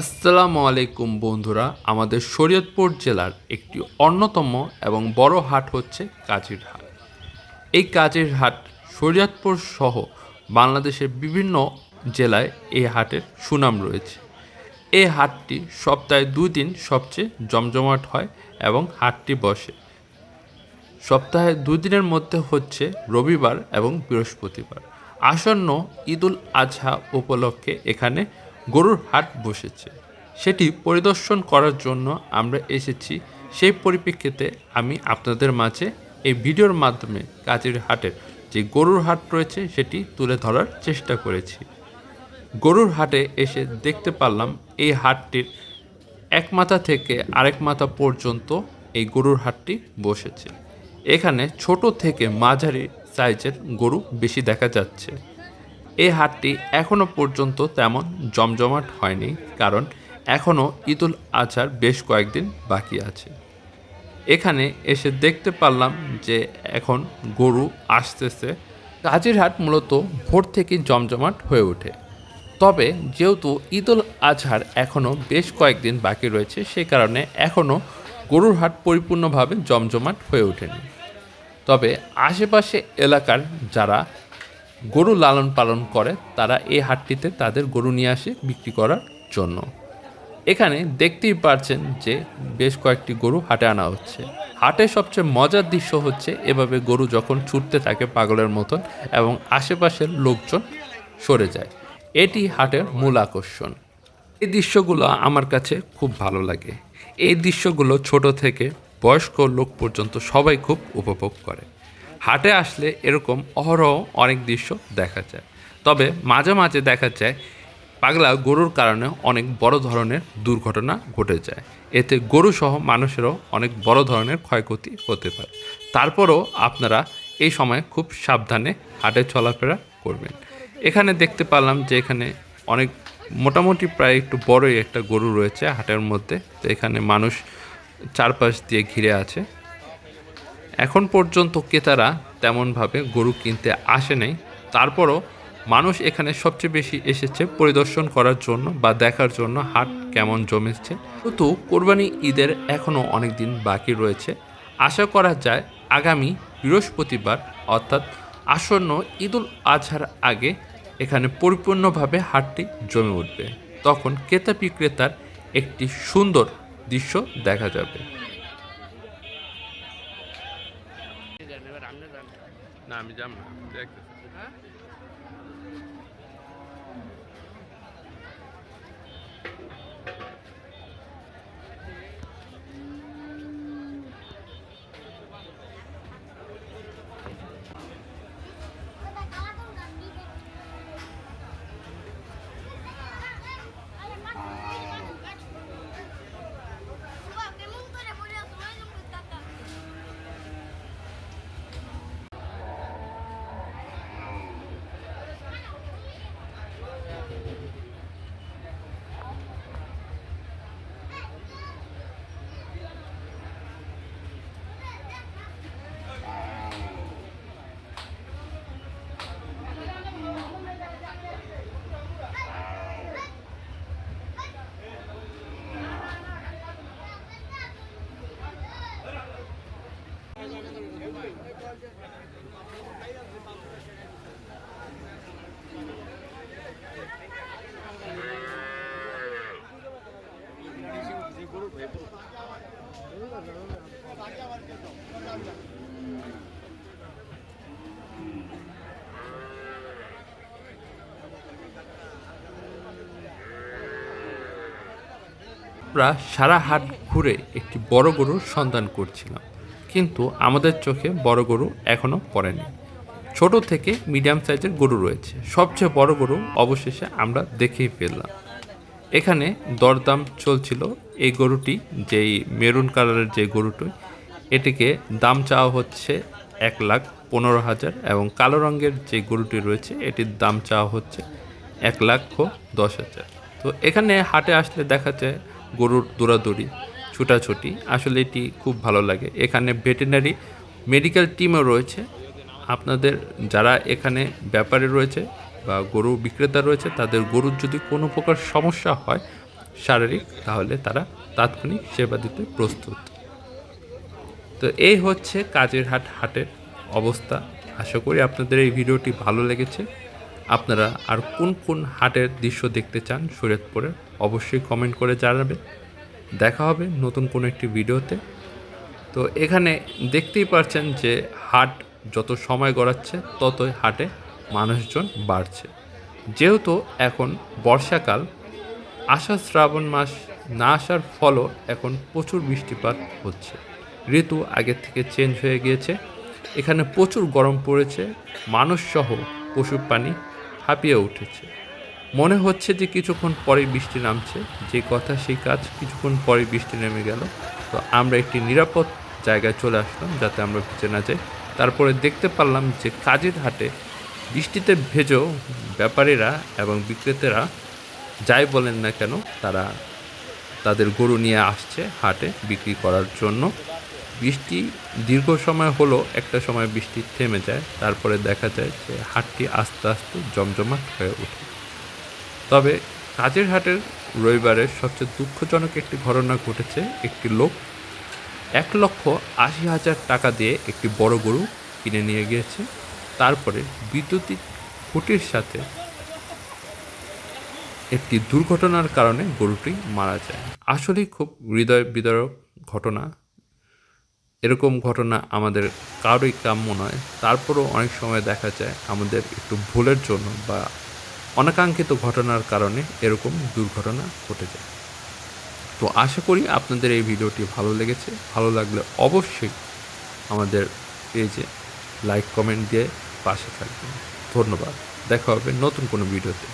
আসসালামু আলাইকুম বন্ধুরা, আমাদের শরীয়তপুর জেলার একটি অন্যতম এবং বড় হাট হচ্ছে কাজির হাট। এই কাজির হাট শরীয়তপুর সহ বাংলাদেশের বিভিন্ন জেলায় এই হাটের সুনাম রয়েছে। এই হাটটি সপ্তাহে দুই দিন সবচেয়ে জমজমাট হয় এবং হাটটি বসে। সপ্তাহে দুই দিনের মধ্যে হচ্ছে রবিবার এবং বৃহস্পতিবার। আসন্ন ঈদুল আজহা উপলক্ষে এখানে গরুর হাট বসেছে। সেটি পরিদর্শন করার জন্য আমরা এসেছি। সেই পরিপ্রেক্ষিতে আমি আপনাদের মাঝে এই ভিডিওর মাধ্যমে কাজের হাটের যে গরুর হাট রয়েছে, সেটি তুলে ধরার চেষ্টা করেছি। গরুর হাটে এসে দেখতে পারলাম এই হাটটির এক মাথা থেকে আরেক মাথা পর্যন্ত এই গরুর হাটটি বসেছে। এখানে ছোট থেকে মাঝারি সাইজের গরু বেশি দেখা যাচ্ছে। এই হাটটি এখনও পর্যন্ত তেমন জমজমাট হয়নি, কারণ এখনও ঈদুল আজহার বেশ কয়েকদিন বাকি আছে। এখানে এসে দেখতে পারলাম যে এখন গরু আসতেছে। কাজির হাট মূলত ভোর থেকে জমজমাট হয়ে ওঠে। তবে যেহেতু ঈদুল আজহার এখনও বেশ কয়েকদিন বাকি রয়েছে সেই কারণে এখনও গরুর হাট পরিপূর্ণভাবে জমজমাট হয়ে ওঠেনি। তবে আশেপাশে এলাকার যারা গরু লালন পালন করে, তারা এই হাটটিতে তাদের গরু নিয়ে আসে বিক্রি করার জন্য। এখানে দেখতেই পারছেন যে বেশ কয়েকটি গরু হাটে আনা হচ্ছে। হাটে সবচেয়ে মজার দৃশ্য হচ্ছে এভাবে গরু যখন ছুটতে থাকে পাগলের মতন এবং আশেপাশের লোকজন সরে যায়। এটি হাটের মূল আকর্ষণ। এই দৃশ্যগুলো আমার কাছে খুব ভালো লাগে। এই দৃশ্যগুলো ছোট থেকে বয়স্ক লোক পর্যন্ত সবাই খুব উপভোগ করে। হাটে আসলে এরকম অহরহ অনেক দৃশ্য দেখা যায়। তবে মাঝে মাঝে দেখা যায়, পাগলা গরুর কারণে অনেক বড় ধরনের দুর্ঘটনা ঘটে যায়। এতে গরু সহ মানুষেরও অনেক বড় ধরনের ক্ষয়ক্ষতি হতে পারে। তারপরও আপনারা এই সময় খুব সাবধানে হাটে চলাফেরা করবেন। এখানে দেখতে পারলাম যে এখানে অনেক মোটামুটি প্রায় একটু বড়ই একটা গরু রয়েছে হাটের মধ্যে। তো এখানে মানুষ চারপাশ দিয়ে ঘিরে আছে। এখন পর্যন্ত ক্রেতারা তেমনভাবে গরু কিনতে আসে নাই। তারপরও মানুষ এখানে সবচেয়ে বেশি এসেছে পরিদর্শন করার জন্য বা দেখার জন্য হাট কেমন জমেছে। কিন্তু কোরবানি ঈদের এখনও অনেক দিন বাকি রয়েছে। আশা করা যায় আগামী বৃহস্পতিবার, অর্থাৎ আসন্ন ঈদুল আজহার আগে এখানে পরিপূর্ণভাবে হাটটি জমে উঠবে। তখন ক্রেতা বিক্রেতার একটি সুন্দর দৃশ্য দেখা যাবে। না আমি যাব না। আমরা সারা হাট ঘুরে একটি বড় গরুর সন্ধান করছিলাম। কিন্তু আমাদের চোখে বড় গরু এখনও পড়েনি। ছোট থেকে মিডিয়াম সাইজের গরু রয়েছে। সবচেয়ে বড় গরু অবশেষে আমরা দেখেই ফেললাম। এখানে দরদাম চলছিল। এই গরুটি যেই মেরুন কালারের যে গরুটি, এটিকে দাম চাওয়া হচ্ছে এক লাখ পনেরো হাজার এবং কালো রঙের যে গরুটি রয়েছে, এটির দাম চাওয়া হচ্ছে এক লক্ষ দশ হাজার। তো এখানে হাটে আসলে দেখা যায় গরুর দৌড়াদৌড়ি, ছুটাছুটি, আসলে এটি খুব ভালো লাগে। এখানে ভেটেনারি মেডিকেল টিমও রয়েছে। আপনাদের যারা এখানে ব্যাপারে রয়েছে বা গরু বিক্রেতা রয়েছে, তাদের গরুর যদি কোনো প্রকার সমস্যা হয় শারীরিক, তাহলে তারা তাৎক্ষণিক সেবা দিতে প্রস্তুত। তো এই হচ্ছে কাজের হাট, হাটের অবস্থা। আশা করি আপনাদের এই ভিডিওটি ভালো লেগেছে। আপনারা আর কোন কোন হাটের দৃশ্য দেখতে চান শরীয়তপুরের অবশ্যই কমেন্ট করে জানাবেন দেখা হবে নতুন কোনো একটি ভিডিওতে। তো এখানে দেখতেই পারছেন যে হাট যত সময় গড়াচ্ছে, ততই হাটে মানুষজন বাড়ছে। যেহেতু এখন বর্ষাকাল, আষাঢ় শ্রাবণ মাস না আসার ফলও এখন প্রচুর বৃষ্টিপাত হচ্ছে। ঋতু আগের থেকে চেঞ্জ হয়ে গিয়েছে। এখানে প্রচুর গরম পড়েছে। মানুষসহ পশু প্রাণী হাঁপিয়ে উঠেছে। মনে হচ্ছে যে কিছুক্ষণ পরে বৃষ্টি নামছে। যে কথা, সেই কাজ কিছুক্ষণ পরে বৃষ্টি নেমে গেল। তো আমরা একটি নিরাপদ জায়গায় চলে আসলাম যাতে আমরা ভিজে না যাই। তারপরে দেখতে পারলাম যে কাজের হাটে বৃষ্টিতে ভেজেও ব্যাপারীরা এবং বিক্রেতারা যাই বলেন না কেন, তারা তাদের গরু নিয়ে আসছে হাটে বিক্রি করার জন্য। বৃষ্টি দীর্ঘ সময় হলো, একটা সময় বৃষ্টি থেমে যায়। তারপরে দেখা যায় যে হাটটি আস্তে আস্তে জমজমাট হয়ে ওঠে। তবে কাজের হাটের রবিবারের সবচেয়ে দুঃখজনক একটি ঘটনা ঘটেছে। একটি লোক এক লক্ষ আশি হাজার টাকা দিয়ে একটি বড় গরু কিনে নিয়ে গিয়েছে। তারপরে বিদ্যুতিক খুঁটির সাথে একটি দুর্ঘটনার কারণে গরুটি মারা যায়। আসলেই খুব হৃদয় বিদারক ঘটনা। এরকম ঘটনা আমাদের কারোই কাম্য নয়। তারপরেও অনেক সময় দেখা যায় আমাদের একটু ভুলের জন্য বা অনাকাঙ্ক্ষিত ঘটনার কারণে এরকম দুর্ঘটনা ঘটে যায়। তো আশা করি আপনাদের এই ভিডিওটি ভালো লেগেছে। ভালো লাগলে অবশ্যই আমাদের পেজে লাইক, কমেন্ট দিয়ে পাশে থাকবেন। ধন্যবাদ। দেখা হবে নতুন কোনো ভিডিওতে।